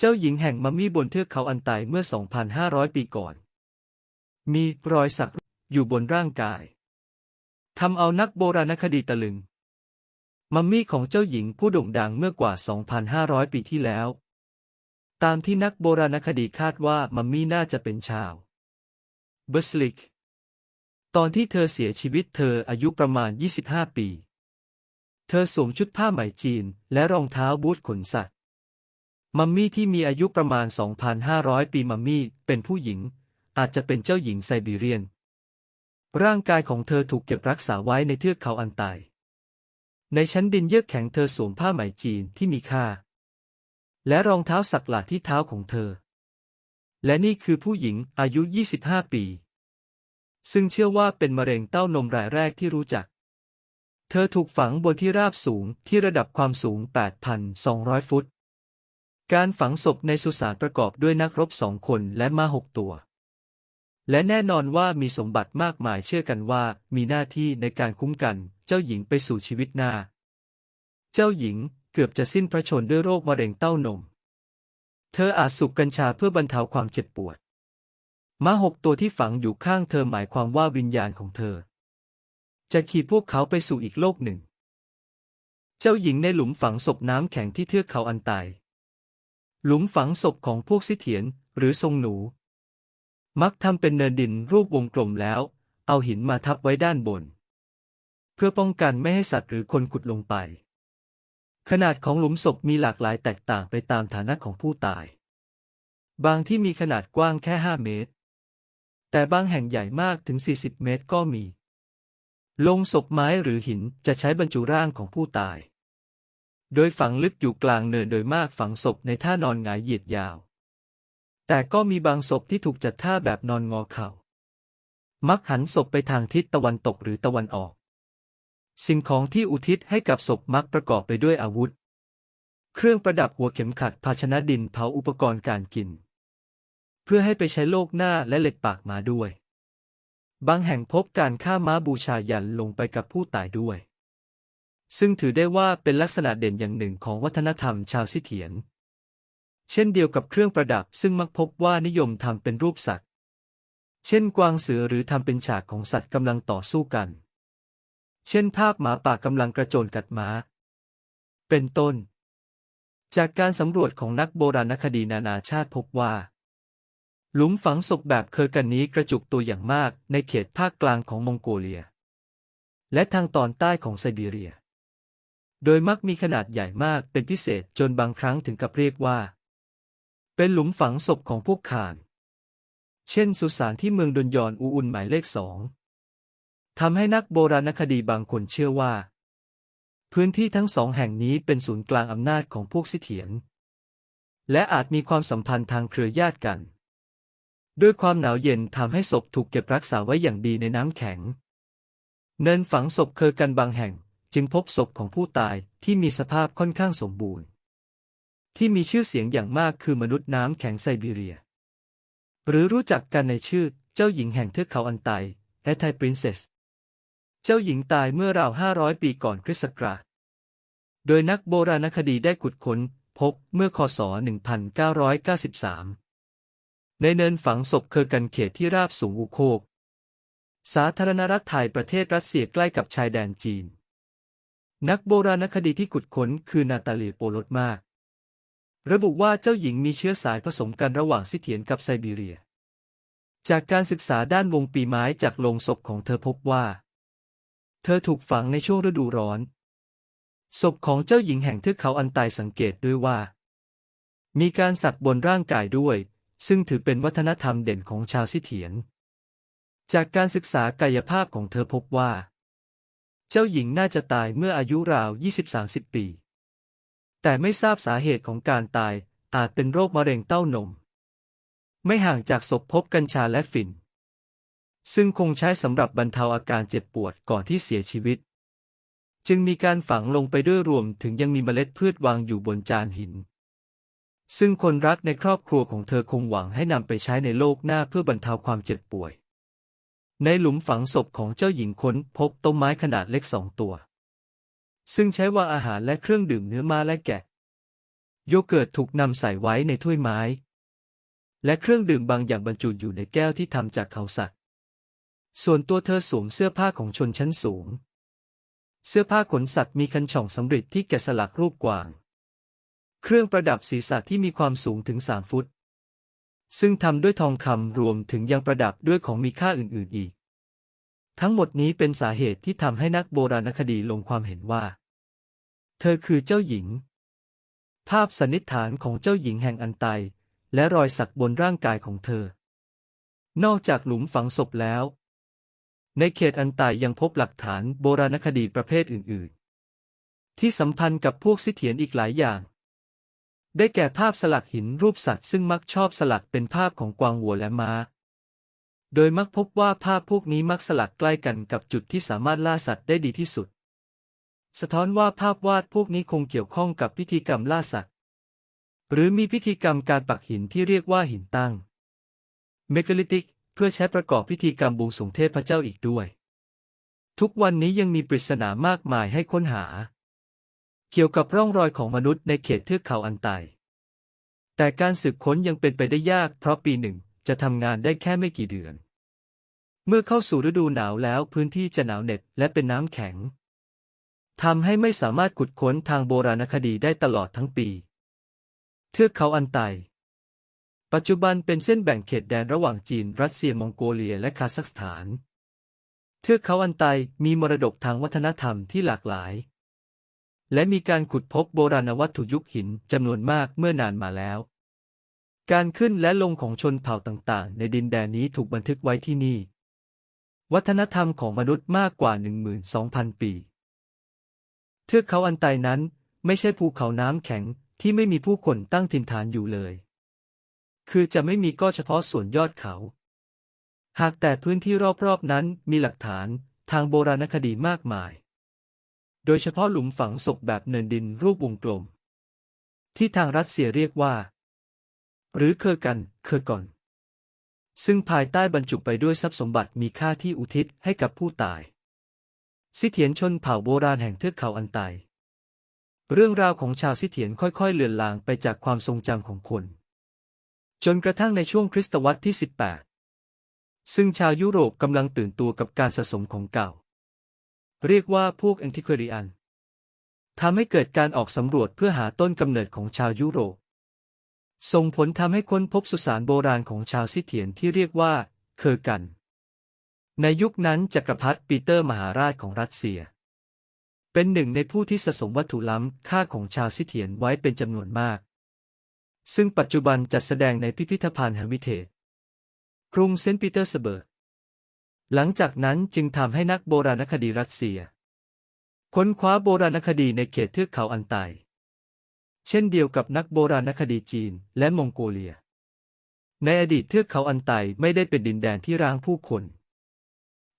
เจ้าหญิงแห่งมัมมี่บนเทือกเขาอันไตเมื่อ 2,500 ปีก่อน มีรอยสักอยู่บนร่างกายทำเอานักโบราณคดีตะลึง มัมมี่ของเจ้าหญิงผู้โด่งดังเมื่อกว่า 2,500 ปีที่แล้ว ตามที่นักโบราณคดีคาดว่ามัมมี่น่าจะเป็นชาวเบสลิก ตอนที่เธอเสียชีวิตเธออายุประมาณ 25 ปี เธอสวมชุดผ้าไหมจีนและรองเท้าบูทขนสัตว์ มัมมี่ที่มีอายุประมาณ 2,500 ปีมัมมี่เป็นผู้หญิง อาจจะเป็นเจ้าหญิงไซบีเรียน ร่างกายของเธอถูกเก็บรักษาไว้ในเทือกเขาอันไตในชั้นดินเยือกแข็งเธอสวมผ้าไหมจีนที่มีค่า และรองเท้าสักหลาที่เท้าของเธอ และนี่คือผู้หญิงอายุ 25 ปี ซึ่งเชื่อว่าเป็นมะเร็งเต้านมรายแรกที่รู้จัก เธอถูกฝังบนที่ราบสูงที่ระดับความสูง 8,200 ฟุต การฝังศพในสุสานประกอบด้วยนักรบสองคนและม้าหกตัว และแน่นอนว่ามีสมบัติมากมายเชื่อกันว่ามีหน้าที่ในการคุ้มกัน เจ้าหญิงไปสู่ชีวิตหน้า เจ้าหญิงเกือบจะสิ้นพระชนด้วยโรคมะเร็งเต้านม เธออาจสูบกัญชาเพื่อบรรเทาความเจ็บปวด ม้าหกตัวที่ฝังอยู่ข้างเธอหมายความว่าวิญญาณของเธอ จะขี่พวกเขาไปสู่อีกโลกหนึ่ง เจ้าหญิงในหลุมฝังศพน้ำแข็งที่เทือกเขาอันไต หลุมฝังศพของพวกซิเถียน หรือทรงหนู มักทำเป็นเนินดินรูปวงกลมแล้ว เอาหินมาทับไว้ด้านบน เพื่อป้องกันไม่ให้สัตว์หรือคนขุดลงไป ขนาดของหลุมศพมีหลากหลายแตกต่างไปตามฐานะของผู้ตาย บางที่มีขนาดกว้างแค่ 5 เมตร แต่บางแห่งใหญ่มากถึง 40 เมตรก็มีลงศพไม้หรือหินจะใช้บรรจุร่างของผู้ตาย โดยฝังลึกอยู่กลางเนินโดยมากฝังศพในท่านอนหงายเหยียดยาว แต่ก็มีบางศพที่ถูกจัดท่าแบบนอนงอเข่า มักหันศพไปทางทิศตะวันตกหรือตะวันออก สิ่งของที่อุทิศให้กับศพมักประกอบไปด้วยอาวุธ เครื่องประดับหัวเข็มขัดภาชนะดินเผาอุปกรณ์การกิน เพื่อให้ไปใช้โลกหน้าและเหล็กปากมาด้วย บางแห่งพบการฆ่าม้าบูชายันลงไปกับผู้ตายด้วย ซึ่งถือได้ว่าเป็นลักษณะเด่นอย่างหนึ่งของวัฒนธรรมชาวซิเถียน เช่นเดียวกับเครื่องประดับซึ่งมักพบว่านิยมทำเป็นรูปสัตว์ เช่นกวางเสือหรือทำเป็นฉากของสัตว์กำลังต่อสู้กัน เช่นภาพหมาป่ากำลังกระโจนกัดหมา เป็นต้น จากการสำรวจของนักโบราณคดีนานาชาติพบว่า หลุมฝังศพแบบเคอกันนี้กระจุกตัวอย่างมากในเขตภาคกลางของมองโกเลีย และทางตอนใต้ของไซบีเรีย โดยมักมีขนาดใหญ่มากเป็นพิเศษจนบางครั้งถึงกับเรียกว่า เป็นหลุมฝังศพของพวกข่าน เช่นสุสานที่เมืองดนยอนอูอุนหมายเลขสองทำให้นักโบราณคดีบางคนเชื่อว่า พื้นที่ทั้งสองแห่งนี้เป็นศูนย์กลางอำนาจของพวกซิเถียน และอาจมีความสัมพันธ์ทางเครือญาติกัน ด้วยความหนาวเย็นทำให้ศพถูกเก็บรักษาไว้อย่างดีในน้ำแข็ง เนินฝังศพเคยกันบางแห่ง จึงพบศพของผู้ตายที่มีสภาพค่อนข้างสมบูรณ์ ที่มีชื่อเสียงอย่างมากคือมนุษย์น้ำแข็งไซบีเรีย หรือรู้จักกันในชื่อเจ้าหญิงแห่งเทือกเขาอันไตและไทปรินเซส เจ้าหญิงตายเมื่อราว 500 ปีก่อนคริสต์ศักราช โดยนักโบราณคดีได้ขุดค้นพบเมื่อคศ 1993 ในเนินฝังศพเคอกันเขตที่ราบสูงอุโคก สาธารณรัฐไทยประเทศรัสเซียใกล้กับชายแดนจีน นักโบราณคดีที่ขุดค้นคือนาตาลีโปโลตมาก ระบุว่าเจ้าหญิงมีเชื้อสายผสมกันระหว่างซิเถียนกับไซบีเรีย จากการศึกษาด้านวงปีไม้จากโลงศพของเธอพบว่า เธอถูกฝังในช่วงฤดูร้อน ศพของเจ้าหญิงแห่งเทือกเขาอันไตสังเกตด้วยว่า มีการสักบนร่างกายด้วย ซึ่งถือเป็นวัฒนธรรมเด่นของชาวซิเถียน จากการศึกษากายภาพของเธอพบว่า เจ้าหญิงน่าจะตายเมื่ออายุราว 20-30 ปี แต่ไม่ทราบสาเหตุของการตายอาจเป็นโรคมะเร็งเต้านม ไม่ห่างจากศพพบกัญชาและฝิ่น ซึ่งคงใช้สำหรับบรรเทาอาการเจ็บปวดก่อนที่เสียชีวิต จึงมีการฝังลงไปด้วยรวมถึงยังมีเมล็ดพืชวางอยู่บนจานหิน ซึ่งคนรักในครอบครัวของเธอคงหวังให้นำไปใช้ในโลกหน้าเพื่อบรรเทาความเจ็บป่วย ในหลุมฝังศพของเจ้าหญิงค้นพบต้นไม้ขนาดเล็กสองตัว ซึ่งใช้วางอาหารและเครื่องดื่มเนื้อม้าและแกะ โยเกิร์ตถูกนำใส่ไว้ในถ้วยไม้ และเครื่องดื่มบางอย่างบรรจุอยู่ในแก้วที่ทำจากเขาสัตว์ ส่วนตัวเธอสวมเสื้อผ้าของชนชั้นสูง เสื้อผ้าขนสัตว์มีคันช่องสำริดที่แกะสลักรูปกวาง เครื่องประดับศีรษะที่มีความสูงถึงสามฟุต ซึ่งทำด้วยทองคำรวมถึงยังประดับด้วยของมีค่าอื่น ๆ อีก ทั้งหมดนี้เป็นสาเหตุที่ทำให้นักโบราณคดีลงความเห็นว่า เธอคือเจ้าหญิง ภาพสันนิษฐานของเจ้าหญิงแห่งอันไต และรอยสักบนร่างกายของเธอ นอกจากหลุมฝังศพแล้ว ในเขตอันไตยังพบหลักฐานโบราณคดีประเภทอื่น ๆ ที่สัมพันธ์กับพวกซิเถียนอีกหลายอย่าง ได้แก่ภาพสลักหินรูปสัตว์ซึ่งมักชอบสลักเป็นภาพของกวางวัวและม้า โดยมักพบว่าภาพพวกนี้มักสลักใกล้กันกับจุดที่สามารถล่าสัตว์ได้ดีที่สุด สะท้อนว่าภาพวาดพวกนี้คงเกี่ยวข้องกับพิธีกรรมล่าสัตว์ หรือมีพิธีกรรมการปักหินที่เรียกว่าหินตั้ง เมกาลิติก เพื่อใช้ประกอบพิธีกรรมบวงสงเทพเจ้าอีกด้วย ทุกวันนี้ยังมีปริศนามากมายให้ค้นหา เกี่ยวกับร่องรอยของมนุษย์ในเขตเทือกเขาอันไต แต่การสืบค้นยังเป็นไปได้ยากเพราะปีหนึ่งจะทำงานได้แค่ไม่กี่เดือน เมื่อเข้าสู่ฤดูหนาวแล้วพื้นที่จะหนาวเหน็บและเป็นน้ำแข็งทำให้ไม่สามารถขุดค้นทางโบราณคดีได้ตลอดทั้งปี เทือกเขาอันไต ปัจจุบันเป็นเส้นแบ่งเขตแดนระหว่างจีน รัสเซียมองโกเลียและคาซัคสถาน เทือกเขาอันไตมีมรดกทางวัฒนธรรมที่หลากหลาย และมีการขุดพบโบราณวัตถุยุคหินจำนวนมากเมื่อนานมาแล้ว การขึ้นและลงของชนเผ่าต่างๆ ในดินแดนนี้ถูกบันทึกไว้ที่นี่ วัฒนธรรมของมนุษย์มากกว่า 12,000 ปี เทือกเขาอันไตนั้นไม่ใช่ภูเขาน้ำแข็งที่ไม่มีผู้คนตั้งถิ่นฐานอยู่เลย คือจะไม่มีก็เฉพาะส่วนยอดเขา หากแต่พื้นที่รอบๆนั้นมีหลักฐานทางโบราณคดีมากมาย โดยเฉพาะหลุมฝังศพแบบเนินดินรูปวงกลม ที่ทางรัสเซียเรียกว่า หรือเคอกัน เคอก่อน ซึ่งภายใต้บรรจุไปด้วยทรัพย์สมบัติมีค่าที่อุทิศให้กับผู้ตายซิเถียนชนเผ่าโบราณแห่งเทือกเขาอันไต เรื่องราวของชาวซิเถียนค่อยๆ เลือนลางไปจากความทรงจำของคน จนกระทั่งในช่วงคริสตวรรษที่ 18 ซึ่งชาวยุโรปกำลังตื่นตัวกับการสะสมของเก่า เรียกว่าพวกแอนติควรีอันทำให้เกิดการออกสำรวจเพื่อหาต้นกำเนิดของชาวยุโรป ส่งผลทำให้ค้นพบสุสานโบราณของชาวซิเถียนที่เรียกว่า เคอร์กัน ในยุคนั้นจักรพรรดิปีเตอร์มหาราชของรัสเซีย เป็นหนึ่งในผู้ที่สะสมวัตถุล้ำค่าของชาวซิเถียนไว้เป็นจำนวนมาก ซึ่งปัจจุบันจัดแสดงในพิพิธภัณฑ์แฮมิเทตกรุงเซนต์ปีเตอร์สเบิร์ก หลังจากนั้นจึงทำให้นักโบราณคดีรัสเซีย ค้นคว้าโบราณคดีในเขตเทือกเขาอันไต เช่นเดียวกับนักโบราณคดีจีนและมองโกเลีย ในอดีตเทือกเขาอันไตไม่ได้เป็นดินแดนที่ร้างผู้คน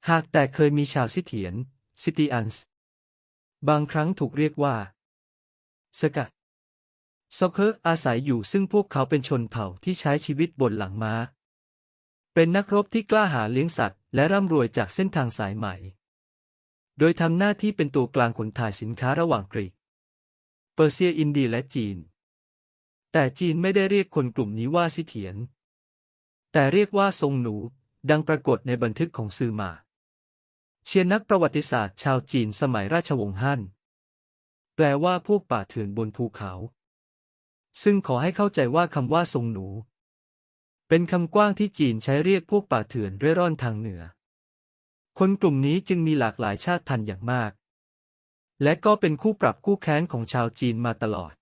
หากแต่เคยมีชาวซิเถียน ซิติอันส์ บางครั้งถูกเรียกว่า สกัดซอกเคอร์อาศัยอยู่ซึ่งพวกเขาเป็นชนเผ่าที่ใช้ชีวิตบนหลังม้า เป็นนักรบที่กล้าหาญเลี้ยงสัตว์ และร่ำรวยจากเส้นทางสายไหม่ โดยทำหน้าที่เป็นตัวกลางขนถ่ายสินค้าระหว่างกรีก เปอร์เซียอินเดียและจีน แต่จีนไม่ได้เรียกคนกลุ่มนี้ว่าซิเถียน แต่เรียกว่าทรงหนู ดังปรากฏในบันทึกของซือมา เชียนนักประวัติศาสตร์ชาวจีนสมัยราชวงศ์ฮั่น แปลว่าพวกป่าเถื่อนบนภูเขา ซึ่งขอให้เข้าใจว่าคำว่าทรงหนู เป็นคำกว้างที่จีนใช้เรียกพวกป่าเถื่อนเร่ร่อนทางเหนือ คนกลุ่มนี้จึงมีหลากหลายชาติพันธุ์อย่างมาก และก็เป็นคู่ปรับคู่แค้นของชาวจีนมาตลอด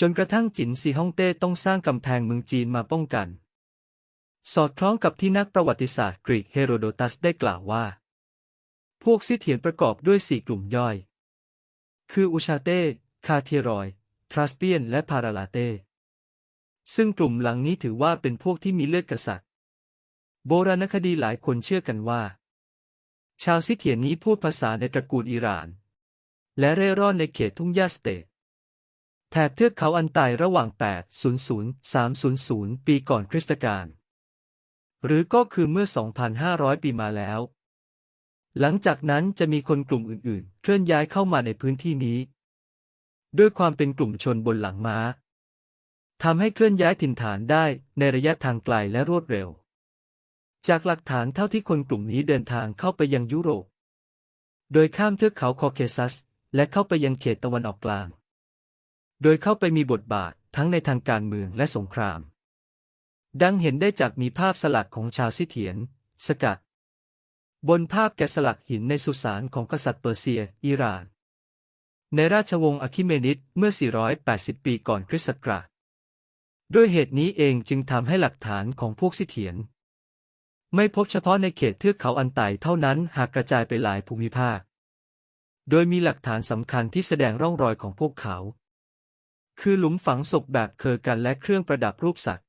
จนกระทั่งจินซีฮ่องเต้ต้องสร้างกำแพงเมืองจีนมาป้องกัน สอดคล้องกับที่นักประวัติศาสตร์กรีกเฮโรโดตัสได้กล่าวว่า พวกซิเถียนประกอบด้วยสี่กลุ่มย่อย คืออุชาเต้ คาเทียรอย ทรัสเปียน และพาราลาเต้ ซึ่งกลุ่มหลังนี้ถือว่าเป็นพวกที่มีเลือดกษัตริย์ โบราณคดีหลายคนเชื่อกันว่า ชาวซิเถียนนี้พูดภาษาในตระกูลอิหร่าน และเร่ร่อนในเขตทุ่งหญ้าสเตทแถบเทือกเขาอันไตระหว่าง 800-300 ปีก่อนคริสตกาล หรือก็คือเมื่อ 2,500 ปีมาแล้ว หลังจากนั้นจะมีคนกลุ่มอื่นๆ เคลื่อนย้ายเข้ามาในพื้นที่นี้ ด้วยความเป็นกลุ่มชนบนหลังม้า ทำให้เคลื่อนย้ายถิ่นฐานได้ในระยะทางไกลและรวดเร็ว จากหลักฐานเท่าที่คนกลุ่มนี้เดินทางเข้าไปยังยุโรป โดยข้ามเทือกเขาคอเคซัส และเข้าไปยังเขตตะวันออกกลาง โดยเข้าไปมีบทบาททั้งในทางการเมืองและสงคราม ดังเห็นได้จากมีภาพสลักของชาวซิเถียน สกัด บนภาพแกะสลักหินในสุสานของกษัตริย์เปอร์เซีย อิหร่าน ในราชวงศ์อะคิเมนิดเมื่อ 480 ปีก่อนคริสต์ศักราช ด้วยเหตุนี้เองจึงทำให้หลักฐานของพวกซิเถียน ไม่พบเฉพาะในเขตเทือกเขาอันไต่เท่านั้นหากกระจายไปหลายภูมิภาค โดยมีหลักฐานสำคัญที่แสดงร่องรอยของพวกเขา คือหลุมฝังศพแบบเคอกันและเครื่องประดับรูปสัตว์